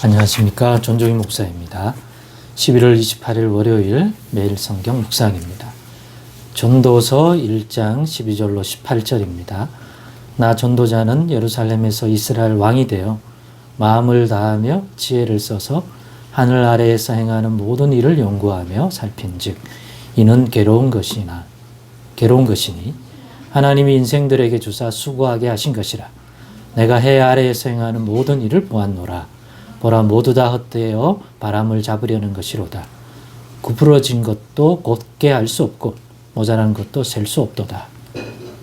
안녕하십니까. 존종희 목사입니다. 11월 28일 월요일 매일 성경 묵상입니다. 전도서 1장 12절로 18절입니다. 나 전도자는 예루살렘에서 이스라엘 왕이 되어 마음을 다하며 지혜를 써서 하늘 아래에서 행하는 모든 일을 연구하며 살핀즉 이는 괴로운 것이나 괴로운 것이니 하나님이 인생들에게 주사 수고하게 하신 것이라 내가 해 아래에서 행하는 모든 일을 보았노라 보라 모두 다 헛되어 바람을 잡으려는 것이로다. 구부러진 것도 곧게 알 수 없고 모자란 것도 셀 수 없도다.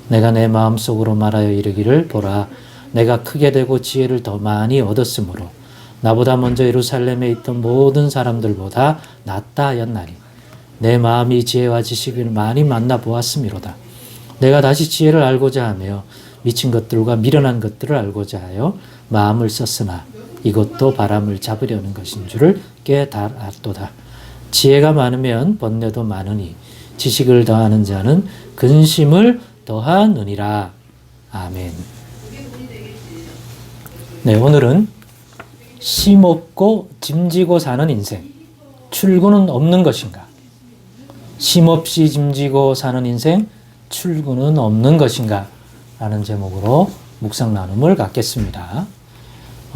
내가 내 마음속으로 말하여 이르기를 보라 내가 크게 되고 지혜를 더 많이 얻었으므로 나보다 먼저 예루살렘에 있던 모든 사람들보다 낫다 하였나니 내 마음이 지혜와 지식을 많이 만나 보았음이로다. 내가 다시 지혜를 알고자 하며 미친 것들과 미련한 것들을 알고자 하여 마음을 썼으나 이것도 바람을 잡으려는 것인 줄을 깨달았도다. 지혜가 많으면 번뇌도 많으니 지식을 더하는 자는 근심을 더하느니라. 아멘. 네, 오늘은 쉼없고 짐지고 사는 인생. 출구는 없는 것인가? 쉼없이 짐지고 사는 인생, 출구는 없는 것인가? 라는 제목으로 묵상 나눔을 갖겠습니다.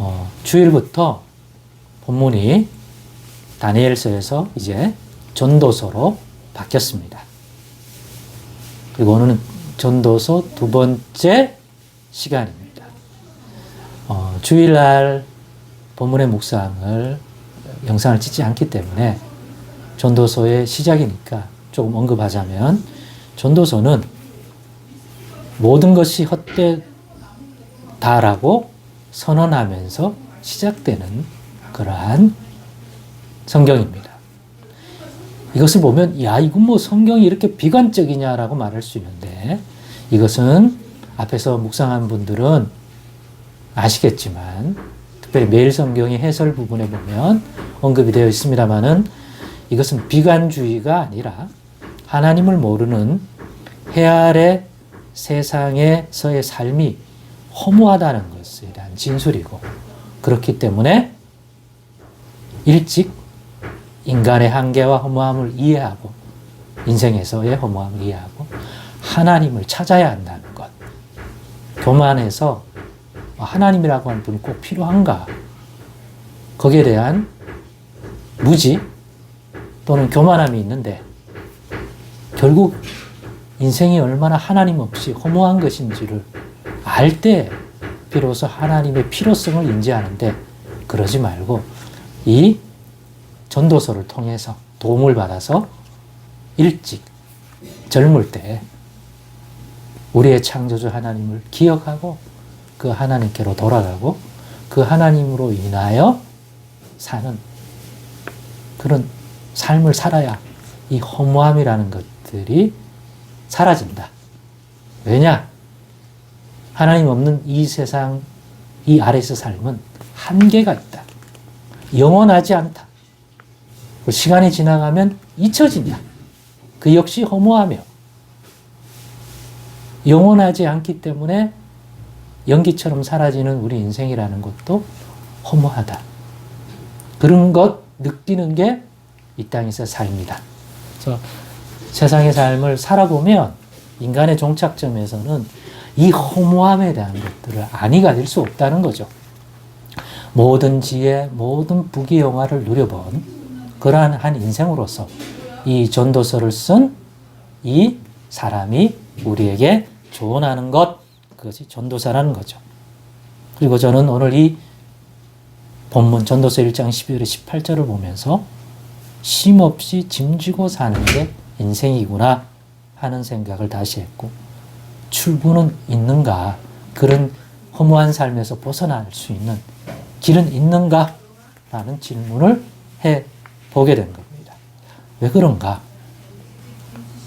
어, 주일부터 본문이 다니엘서에서 이제 전도서로 바뀌었습니다. 그리고 오늘은 전도서 두 번째 시간입니다. 어, 주일날 본문의 묵상을 영상을 찍지 않기 때문에 전도서의 시작이니까 조금 언급하자면 전도서는 모든 것이 헛되다라고 선언하면서 시작되는 그러한 성경입니다. 이것을 보면 야 이건 뭐 성경이 이렇게 비관적이냐라고 말할 수 있는데 이것은 앞에서 묵상한 분들은 아시겠지만 특별히 매일 성경의 해설 부분에 보면 언급이 되어 있습니다만은 이것은 비관주의가 아니라 하나님을 모르는 해 아래 세상에서의 삶이 허무하다는 대한 진술이고 그렇기 때문에 일찍 인간의 한계와 허무함을 이해하고 인생에서의 허무함을 이해하고 하나님을 찾아야 한다는 것. 교만해서 하나님이라고 하는 분이 꼭 필요한가? 거기에 대한 무지 또는 교만함이 있는데 결국 인생이 얼마나 하나님 없이 허무한 것인지를 알 때 비로소 하나님의 필요성을 인지하는데 그러지 말고 이 전도서를 통해서 도움을 받아서 일찍 젊을 때 우리의 창조주 하나님을 기억하고 그 하나님께로 돌아가고 그 하나님으로 인하여 사는 그런 삶을 살아야 이 허무함이라는 것들이 사라진다. 왜냐? 하나님 없는 이 세상, 이 아래서 삶은 한계가 있다. 영원하지 않다. 시간이 지나가면 잊혀진다. 그 역시 허무하며 영원하지 않기 때문에 연기처럼 사라지는 우리 인생이라는 것도 허무하다. 그런 것 느끼는 게 이 땅에서 삶이다. 그래서 세상의 삶을 살아보면 인간의 종착점에서는 이 허무함에 대한 것들을 안이 가질 수 없다는 거죠. 모든 지혜, 모든 부귀영화를 누려본 그러한 한 인생으로서 이 전도서를 쓴 이 사람이 우리에게 조언하는 것, 그것이 전도사라는 거죠. 그리고 저는 오늘 이 본문 전도서 1장 12절 18절을 보면서 쉼 없이 짐지고 사는 게 인생이구나 하는 생각을 다시 했고 출구는 있는가 그런 허무한 삶에서 벗어날 수 있는 길은 있는가 라는 질문을 해 보게 된 겁니다. 왜 그런가?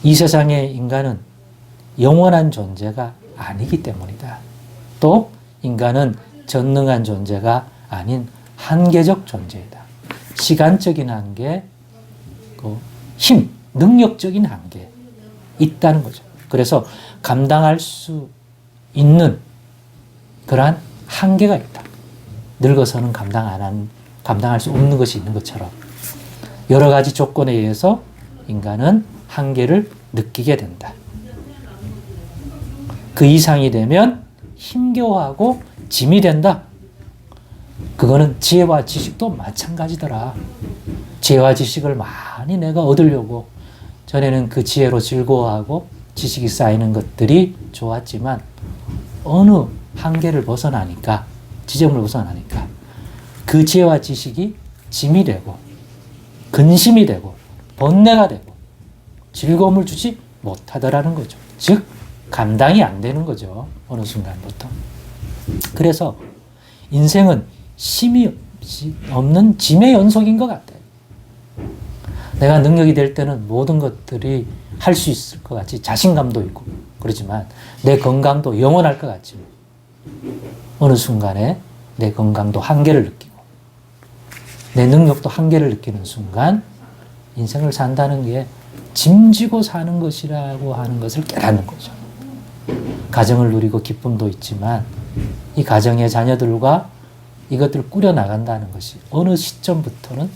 이 세상의 인간은 영원한 존재가 아니기 때문이다. 또 인간은 전능한 존재가 아닌 한계적 존재이다. 시간적인 한계, 그 힘, 능력적인 한계 있다는 거죠. 그래서 감당할 수 있는 그러한 한계가 있다. 늙어서는 감당 안, 한, 감당할 수 없는 것이 있는 것처럼 여러 가지 조건에 의해서 인간은 한계를 느끼게 된다. 그 이상이 되면 힘겨워하고 짐이 된다. 그거는 지혜와 지식도 마찬가지더라. 지혜와 지식을 많이 내가 얻으려고 전에는 그 지혜로 즐거워하고 지식이 쌓이는 것들이 좋았지만 어느 한계를 벗어나니까 지점을 벗어나니까 그 지혜와 지식이 짐이 되고 근심이 되고 번뇌가 되고 즐거움을 주지 못하더라는 거죠. 즉 감당이 안 되는 거죠. 어느 순간부터. 그래서 인생은 심이 없는 짐의 연속인 것 같아요. 내가 능력이 될 때는 모든 것들이 할 수 있을 것 같이 자신감도 있고 그렇지만 내 건강도 영원할 것 같지. 어느 순간에 내 건강도 한계를 느끼고 내 능력도 한계를 느끼는 순간 인생을 산다는 게 짐지고 사는 것이라고 하는 것을 깨닫는 거죠. 가정을 누리고 기쁨도 있지만 이 가정의 자녀들과 이것들을 꾸려 나간다는 것이 어느 시점부터는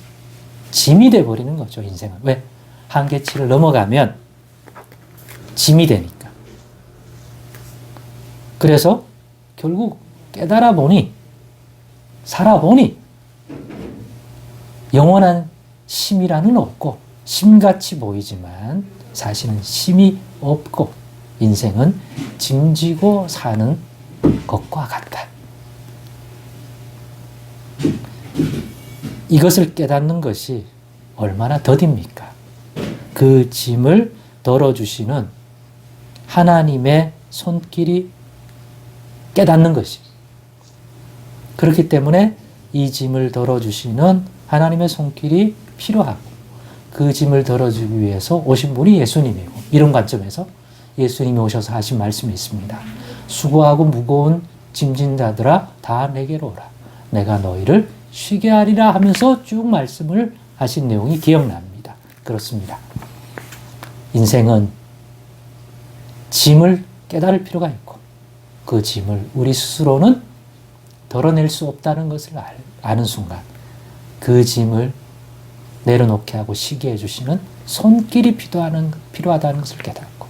짐이 돼 버리는 거죠, 인생은. 왜? 한계치를 넘어가면 짐이 되니까. 그래서 결국 깨달아 보니, 살아보니, 영원한 심이라는 없고, 심같이 보이지만, 사실은 심이 없고, 인생은 짐지고 사는 것과 같다. 이것을 깨닫는 것이 얼마나 더딥니까? 그 짐을 덜어주시는 하나님의 손길이 깨닫는 것이. 그렇기 때문에 이 짐을 덜어주시는 하나님의 손길이 필요하고 그 짐을 덜어주기 위해서 오신 분이 예수님이고 이런 관점에서 예수님이 오셔서 하신 말씀이 있습니다. 수고하고 무거운 짐진 자들아 다 내게로 오라. 내가 너희를 쉬게 하리라 하면서 쭉 말씀을 하신 내용이 기억납니다. 그렇습니다. 인생은 짐을 깨달을 필요가 있고 그 짐을 우리 스스로는 덜어낼 수 없다는 것을 아는 순간 그 짐을 내려놓게 하고 쉬게 해주시는 손길이 필요하는, 필요하다는 것을 깨닫고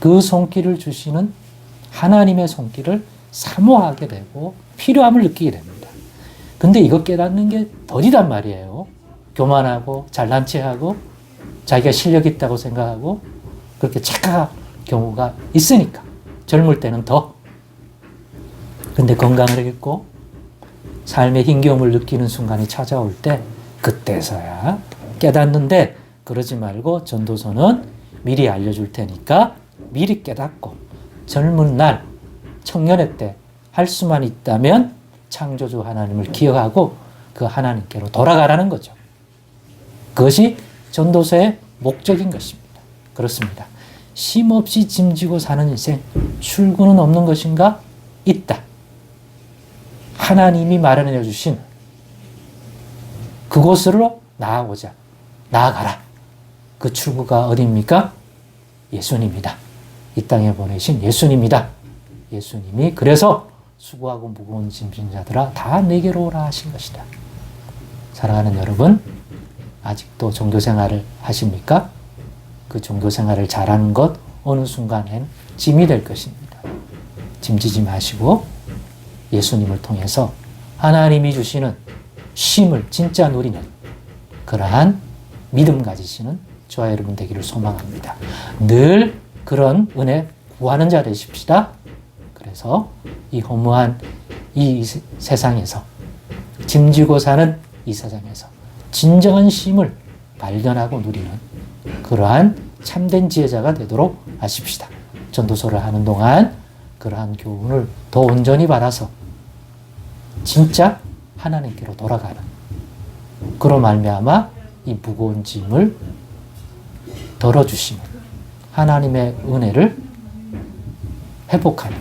그 손길을 주시는 하나님의 손길을 사모하게 되고 필요함을 느끼게 됩니다. 근데 이거 깨닫는 게 더디단 말이에요. 교만하고 잘난 체하고 자기가 실력 있다고 생각하고 그렇게 착각할 경우가 있으니까 젊을 때는 더 근데 건강을 잃고 삶의 힘겨움을 느끼는 순간이 찾아올 때 그때서야 깨닫는데 그러지 말고 전도서는 미리 알려줄 테니까 미리 깨닫고 젊은 날 청년의 때 할 수만 있다면 창조주 하나님을 기억하고 그 하나님께로 돌아가라는 거죠. 그것이 전도서의 목적인 것입니다. 그렇습니다. 심 없이 짐지고 사는 인생 출구는 없는 것인가? 있다. 하나님이 마련해 주신 그곳으로 나아오자. 나아가라. 그 출구가 어디입니까? 예수님이다. 이 땅에 보내신 예수님이다. 예수님이 그래서 수고하고 무거운 짐진 자들아 다 내게로 오라 하신 것이다. 사랑하는 여러분, 아직도 종교 생활을 하십니까? 그 종교 생활을 잘하는 것 어느 순간엔 짐이 될 것입니다. 짐지지 마시고 예수님을 통해서 하나님이 주시는 쉼을 진짜 누리는 그러한 믿음 가지시는 저와 여러분 되기를 소망합니다. 늘 그런 은혜 구하는 자 되십시다. 그래서 이 허무한 이 세상에서 짐지고 사는 이 세상에서 진정한 쉼을 발견하고 누리는 그러한 참된 지혜자가 되도록 하십시다. 전도서를 하는 동안 그러한 교훈을 더 온전히 받아서 진짜 하나님께로 돌아가는 그로 말미암아 이 무거운 짐을 덜어주시는 하나님의 은혜를 회복하는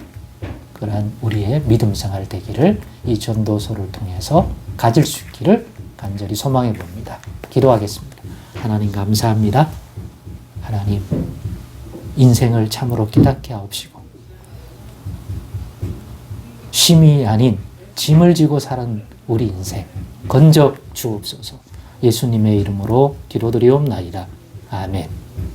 그러한 우리의 믿음 생활 되기를 이 전도서를 통해서 가질 수 있기를 간절히 소망해 봅니다. 기도하겠습니다. 하나님 감사합니다. 하나님 인생을 참으로 깨닫게 하옵시고 쉼이 아닌 짐을 지고 사는 우리 인생 건져 주옵소서. 예수님의 이름으로 기도드리옵나이다. 아멘.